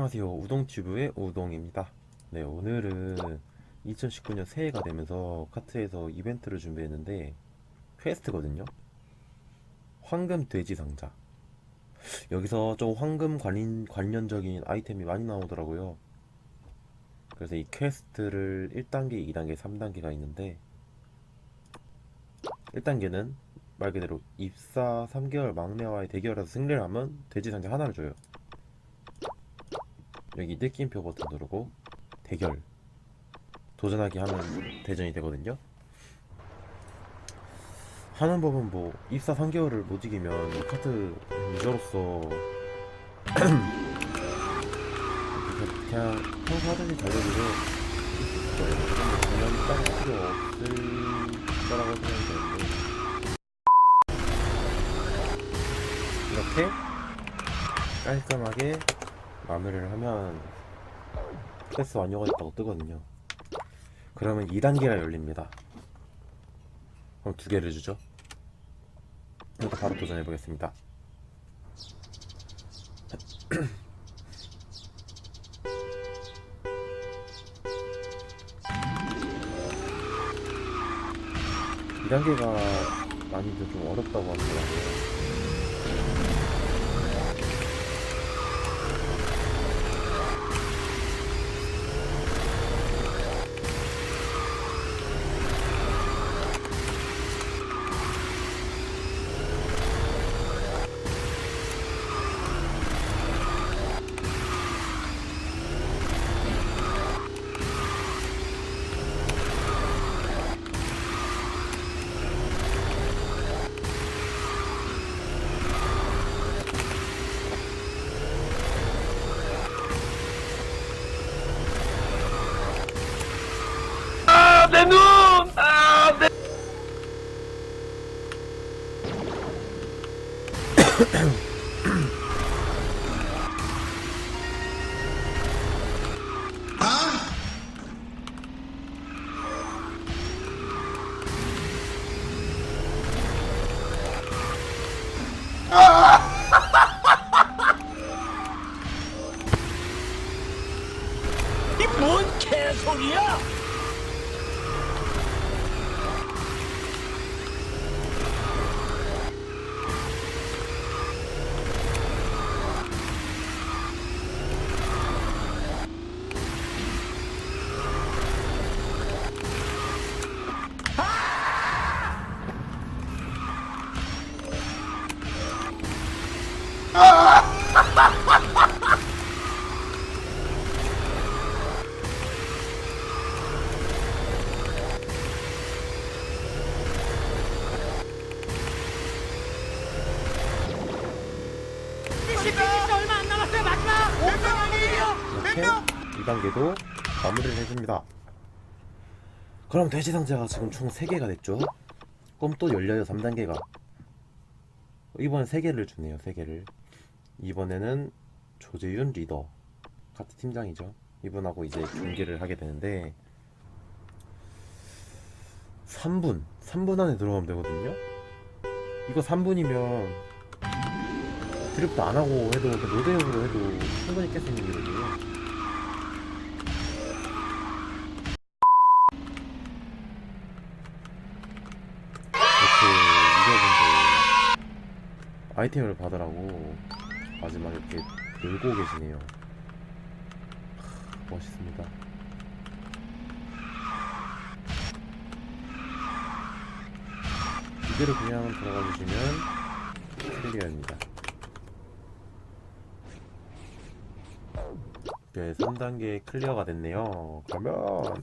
안녕하세요. 우동튜브의 우동입니다. 네, 오늘은 2019년 새해가 되면서 카트에서 이벤트를 준비했는데 퀘스트거든요. 황금 돼지 상자. 여기서 좀 황금 관인, 관련적인 아이템이 많이 나오더라고요. 그래서 이 퀘스트를 1단계, 2단계, 3단계가 있는데 1단계는 말 그대로 입사 3개월 막내와의 대결에서 승리를 하면 돼지 상자 하나를 줘요. 여기 느낌표 버튼 누르고 대결 도전하기 하면 대전이 되거든요. 하는 법은 뭐 입사 3개월을 못 이기면 이 카트 유저로서 그냥 평소 하듯이 달려주고 그냥 따로 필요 없을 거라고 생각이 되는데 이렇게 깔끔하게 마무리를 하면 패스 완료가 됐다고 뜨거든요. 그러면 2단계가 열립니다. 그럼 두 개를 주죠. 그러니까 바로 도전해 보겠습니다. 이 단계가 많이들 좀 어렵다고 하더라고요. 이뭔 개소리야? 이렇게 2단계도 마무리를 해줍니다. 그럼 돼지 상자가 지금 총 3개가 됐죠? 그럼 또 열려요 3단계가 이번엔 3개를 주네요 3개를 이번에는 조재윤 리더 카트 팀장이죠 이분하고 이제 경기를 하게 되는데 3분 3분 안에 들어가면 되거든요 이거 3분이면 드리프트 안 하고 해도 그 노대역으로 해도 충분히 깰 수 있는 길이거든요. 이렇게 이겨본 데 아이템을 받으라고 마지막에 이렇게 놀고 계시네요. 하, 멋있습니다. 이대로 그냥 들어가 주시면 클리어입니다. 네, 3단계 클리어가 됐네요. 그러면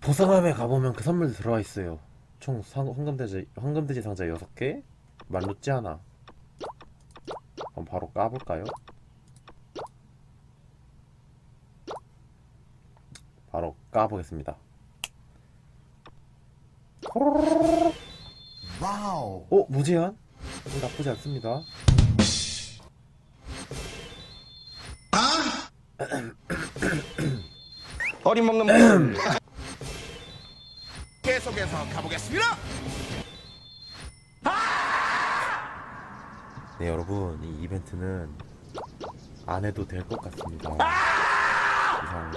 보상함에 가보면 그 선물 들어와 있어요. 총 상, 황금돼지 황금돼지 상자 6개, 말루찌 하나. 그럼 바로 까볼까요? 바로 까보겠습니다. 와우. 어, 무제한? 나쁘지 않습니다. 어림먹는 물 계속해서 가보겠습니다. 네, 여러분, 이 이벤트는 안 해도 될 것 같습니다. 이상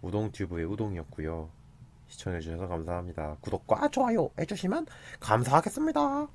우동튜브의 우동이었고요. 시청해주셔서 감사합니다. 구독과 좋아요 해주시면 감사하겠습니다.